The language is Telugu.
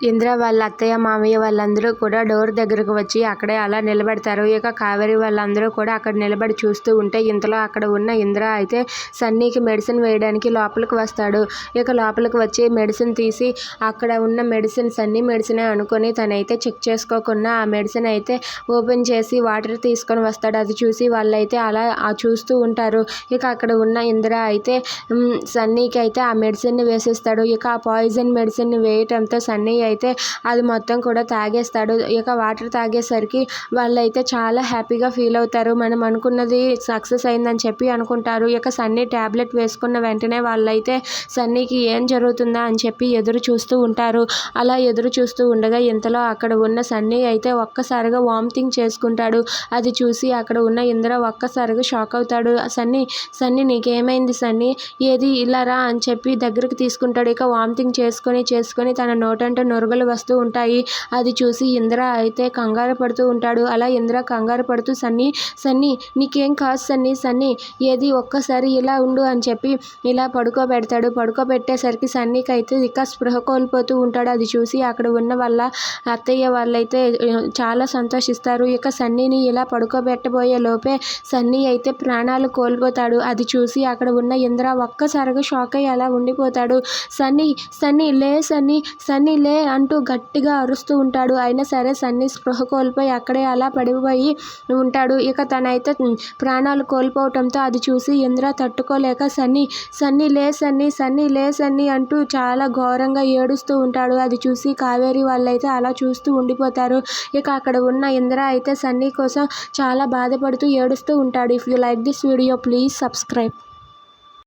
ఇంద్ర వాళ్ళ అత్తయ్య మామయ్య వాళ్ళందరూ కూడా డోర్ దగ్గరకు వచ్చి అక్కడే అలా నిలబడతారు. ఇక కావేరి వాళ్ళందరూ కూడా అక్కడ నిలబడి చూస్తూ ఉంటే ఇంతలో అక్కడ ఉన్న ఇంద్ర అయితే సన్నీకి మెడిసిన్ వేయడానికి లోపలికి వస్తాడు. ఇక లోపలికి వచ్చి మెడిసిన్ తీసి అక్కడ ఉన్న మెడిసిన్ సన్నీ మెడిసినే అనుకొని తనైతే చెక్ చేసుకోకుండా ఆ మెడిసిన్ అయితే ఓపెన్ చేసి వాటర్ తీసుకొని వస్తాడు. అది చూసి వాళ్ళైతే అలా ఆ చూస్తూ ఉంటారు. ఇక అక్కడ ఉన్న ఇంద్ర అయితే సన్నీకి అయితే ఆ మెడిసిన్ని వేసేస్తాడు. ఇక ఆ పాయిజన్ మెడిసిన్ వేయటంతో సన్నీ అయితే అది మొత్తం కూడా తాగేస్తాడు. ఇక వాటర్ తాగేసరికి వాళ్ళైతే చాలా హ్యాపీగా ఫీల్ అవుతారు. మనం అనుకున్నది సక్సెస్ అయిందని చెప్పి అనుకుంటారు. ఇక సన్నీ ట్యాబ్లెట్ వేసుకున్న వెంటనే వాళ్ళైతే సన్నీకి ఏం జరుగుతుందా? అని చెప్పి ఎదురు చూస్తూ ఉంటారు. అలా ఎదురు చూస్తూ ఉండగా ఇంతలో అక్కడ ఉన్న సన్నీ అయితే ఒక్కసారిగా వామిటింగ్ చేసుకుంటాడు. అది చూసి అక్కడ ఉన్న ఇంద్ర ఒక్కసారిగా షాక్ అవుతాడు. సన్నీ సన్నీ నీకేమైంది సన్నీ? ఏది ఇలా రా అని చెప్పి దగ్గరికి తీసుకుంటాడు. ఇక వామిటింగ్ చేసుకొని చేసుకొని తన నోటంటే నురగలు వస్తూ ఉంటాయి. అది చూసి ఇంద్ర అయితే కంగారు పడుతూ ఉంటాడు. అలా ఇంద్ర కంగారు పడుతూ సన్నీ సన్నీ నీకేం కాదు సన్నీ సన్నీ ఏది ఒక్కసారి ఇలా ఉండు అని చెప్పి ఇలా పడుకోబెడతాడు. పడుకోబెట్టేసరికి సన్నీకి అయితే ఇక స్పృహ కోల్పోతూ ఉంటాడు. అది చూసి అక్కడ ఉన్న వాళ్ళ అత్తయ్య వాళ్ళైతే చాలా సంతోషిస్తారు. ఇక సన్నీని ఇలా పడుకోబెట్టబోయే లోపే సన్నీ అయితే ప్రాణాలు కోల్పోతాడు. అది చూసి అక్కడ ఉన్న ఇంద్ర ఒక్కసారిగా షాక్ అయ్యి అలా ఉండిపోతాడు. సన్నీ సన్నీ లే సన్నీ సన్నీ లే అంటూ గట్టిగా అరుస్తూ ఉంటాడు. అయినా సరే సన్నీ స్పృహ కోల్పోయి అక్కడే అలా పడిపోయి ఉంటాడు. ఇక తనైతే ప్రాణాలు కోల్పోవటంతో అది చూసి ఇంద్ర తట్టుకోలేక సన్నీ సన్నీ లే సన్నీ సన్నీ లే సన్నీ అంటూ చాలా ఘోరంగా ఏడుస్తూ ఉంటాడు. అది చూసి కావేరి వాళ్ళైతే అలా చూస్తూ ఉండిపోతారు. ఇక అక్కడ ఉన్న ఇంద్ర అయితే సన్నీ కోసం చాలా బాధపడుతూ ఏడుస్తూ ఉంటాడు. If you like this video please subscribe